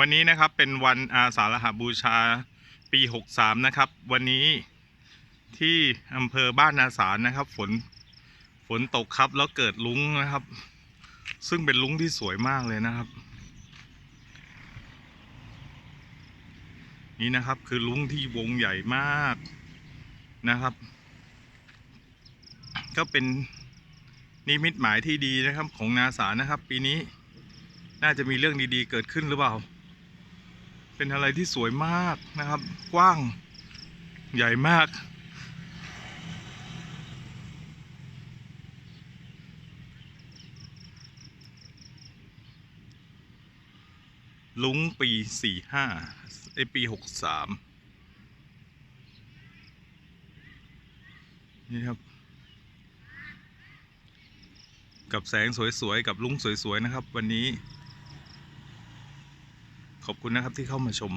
วันนี้นะครับเป็นวันอาสาฬหบูชาปี 63 นะครับ วันนี้ที่อำเภอบ้านนาสารนะครับ ฝนฝนตกครับแล้วเกิดลุ้งนะครับ ซึ่งเป็นลุ้งที่สวยมากเลยนะครับ นี่นะครับคือลุ้งที่วงใหญ่มากนะครับ ก็เป็นนิมิตหมายที่ดีนะครับของนาสานะครับ ปีนี้น่าจะมีเรื่องดีๆเกิดขึ้นหรือเปล่า เป็นอะไรที่สวยมากนะครับ กว้างใหญ่มาก ลุงปีสี่ห้าไอปีหกสามนี่ครับ กับแสงสวยๆ กับลุงสวยๆ นะครับ วันนี้ ขอบคุณนะครับที่เข้ามาชม